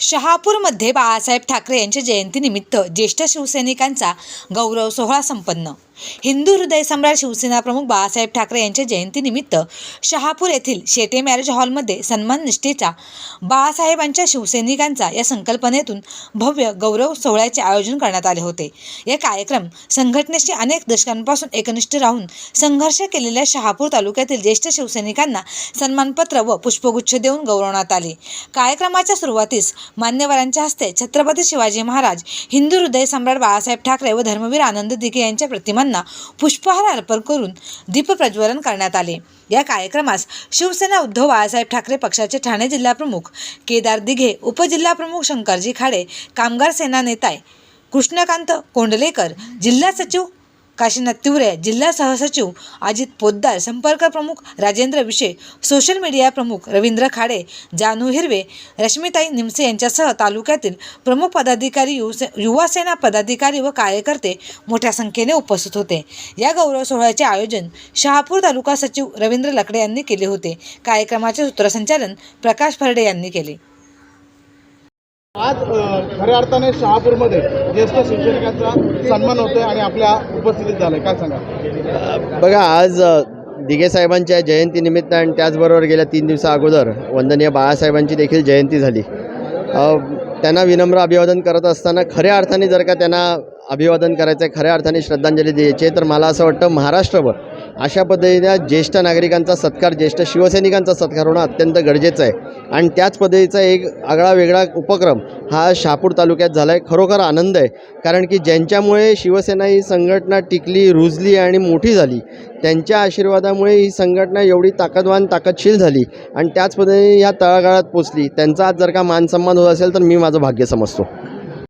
शहापूरमध्ये बाळासाहेब ठाकरे यांच्या जयंतीनिमित्त ज्येष्ठ शिवसैनिकांचा गौरव सोहळा संपन्न. हिंदू हृदय सम्राट शिवसेना प्रमुख बाळासाहेब ठाकरे यांच्या जयंतीनिमित्त शहापूर येथील शेटे मॅरेज हॉलमध्ये सन्मान निष्ठेचा बाळासाहेबांच्या शिवसैनिकांचा या संकल्पनेतून भव्य गौरव सोहळ्याचे आयोजन करण्यात आले होते. या कार्यक्रम संघटनेशी अनेक दशकांपासून एकनिष्ठ राहून संघर्ष केलेल्या शहापूर तालुक्यातील ज्येष्ठ शिवसैनिकांना सन्मानपत्र व पुष्पगुच्छ देऊन गौरवण्यात आले. कार्यक्रमाच्या सुरुवातीस मान्यवरांच्या हस्ते छत्रपती शिवाजी महाराज हिंदू हृदय सम्राट बाळासाहेब ठाकरे व धर्मवीर आनंद दिघे यांच्या प्रतिमांना पुष्पहार अर्पण करून दीपप्रज्वलन करण्यात आले. या कार्यक्रमास शिवसेना उद्धव बाळासाहेब ठाकरे पक्षाचे ठाणे जिल्हाप्रमुख केदार दिघे उपजिल्हाप्रमुख शंकरजी खाडे कामगार सेना नेताय कृष्णकांत कोंडलेकर जिल्हा सचिव काशीनाथ तिवरे जिल्हा सहसचिव अजित पोद्दार संपर्क प्रमुख राजेंद्र विशे सोशल मीडिया प्रमुख रवींद्र खाडे जानू हिरवे रश्मिताई निमसे यांच्यासह तालुक्यातील प्रमुख पदाधिकारी युसे युवासेना पदाधिकारी व कार्यकर्ते मोठ्या संख्येने उपस्थित होते. या गौरव सोहळ्याचे आयोजन शहापूर तालुका सचिव रवींद्र लकडे यांनी केले होते. कार्यक्रमाचे सूत्रसंचालन प्रकाश फरडे यांनी केले. आज खऱ्या अर्थाने शहापूरमध्ये ज्येष्ठ शिक्षकांचा सन्मान होतोय आणि आपल्या उपस्थितीत झालाय. काय सांगा बघा आज अ, दिघे साहेबांच्या जयंतीनिमित्त आणि त्याचबरोबर गेल्या तीन दिवसा अगोदर वंदनीय बाळासाहेबांची देखील जयंती झाली. त्यांना विनम्र अभिवादन करत असताना खऱ्या अर्थाने जर का त्यांना अभिवादन करायचं आहे खऱ्या अर्थाने श्रद्धांजली द्यायची आहे तर मला असं वाटतं महाराष्ट्रभर अशा पद्धतीने ज्येष्ठ नागरिकांचा सत्कार ज्येष्ठ शिवसैनिकांचा सत्कार होणं अत्यंत गरजेचं आहे. आणि त्याच पद्धतीचा एक आगळा वेगळा उपक्रम हा शहापूर तालुक्यात झाला आहे खरोखर आनंद आहे. कारण की ज्यांच्यामुळे शिवसेना ही संघटना टिकली रुजली आणि मोठी झाली त्यांच्या आशीर्वादामुळे ही संघटना एवढी ताकदवान ताकदशील झाली आणि त्याच पद्धतीने या तळागाळात पोचली. त्यांचा आज जर का मानसन्मान होत असेल तर मी माझं भाग्य समजतो.